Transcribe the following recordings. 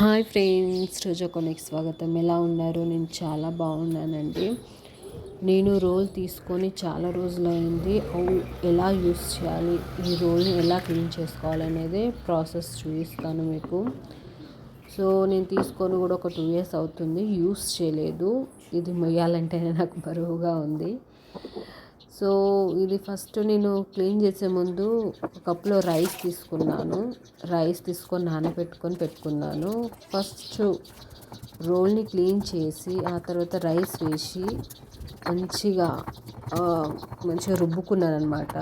Hi friends రోజు కొనికి స్వాగతం. ఎలా ఉన్నారు? నేను చాలా బాగున్నానండి. నేను రోల్ తీసుకొని చాలా రోజులైంది. ఎలా యూస్ చేయాలి? ఈ రోల్ని ఎలా క్లీన్ చేసుకోవాలి అనేది ప్రాసెస్ చూపిస్తాను మీకు. సో నేను తీసుకొని కూడా ఒక టూ ఇయర్స్ అవుతుంది. యూస్ చేయలేదు. ఇది మొయ్యాలంటేనే నాకు బరువుగా ఉంది. సో ఇది ఫస్ట్ నేను క్లీన్ చేసే ముందు కప్లో రైస్ తీసుకున్నాను. రైస్ తీసుకొని నానబెట్టుకొని పెట్టుకున్నాను. ఫస్ట్ రోల్ని క్లీన్ చేసి ఆ తర్వాత రైస్ వేసి మంచిగా మంచిగా రుబ్బుకున్నాను అనమాట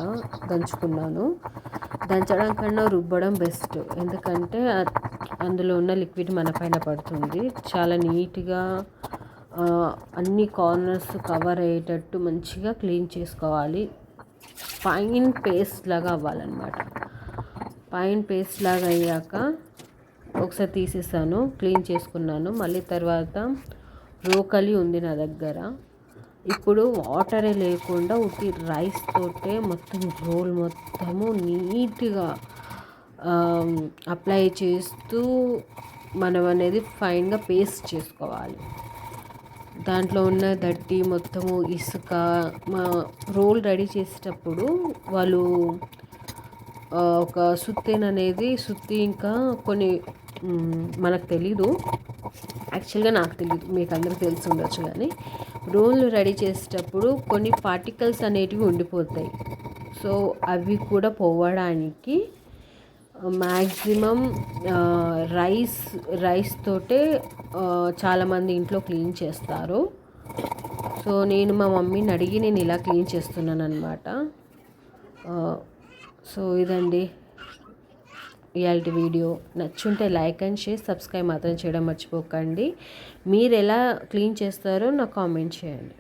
దంచుకున్నాను. దంచడం కన్నా రుబ్బడం బెస్ట్. ఎందుకంటే అందులో ఉన్న లిక్విడ్ మన పైన పడుతుంది. చాలా నీట్గా అన్ని కార్నర్స్ కవర్ అయ్యేటట్టు మంచిగా క్లీన్ చేసుకోవాలి. ఫైన్ పేస్ట్ లాగా అవ్వాలన్నమాట. ఫైన్ పేస్ట్ లాగా అయ్యాక ఒకసారి తీసేసాను క్లీన్ చేసుకున్నాను. మళ్ళీ తర్వాత రోకలి ఉంది నా దగ్గర. ఇప్పుడు వాటరే లేకుండా ఉట్టి రైస్ తోటే మొత్తం రోల్ మొత్తము నీట్గా అప్లై చేస్తూ మనం అనేది ఫైన్గా పేస్ట్ చేసుకోవాలి. దాంట్లో ఉన్న దట్టి మొత్తము ఇసుక మా రోల్ రెడీ చేసేటప్పుడు వాళ్ళు ఒక సుత్తేన్ అనేది సుత్తి ఇంకా కొన్ని మనకు తెలీదు. యాక్చువల్గా నాకు తెలియదు మీకు అందరికి తెలిసి ఉండొచ్చు కానీ రోల్ రెడీ చేసేటప్పుడు కొన్ని పార్టికల్స్ అనేటివి ఉండిపోతాయి. సో అవి కూడా పోవడానికి మ్యాక్సిమం రైస్ రైస్ తోటే చాలామంది ఇంట్లో క్లీన్ చేస్తారు. సో నేను మా మమ్మీని అడిగి నేను ఇలా క్లీన్ చేస్తున్నాను అనమాట సో ఇదండి. Reality video. నచ్చుంటే like and share subscribe మాత్రం చేయడం మర్చిపోకండి. మీరు ఎలా క్లీన్ చేస్తారో నాకు కామెంట్ చేయండి.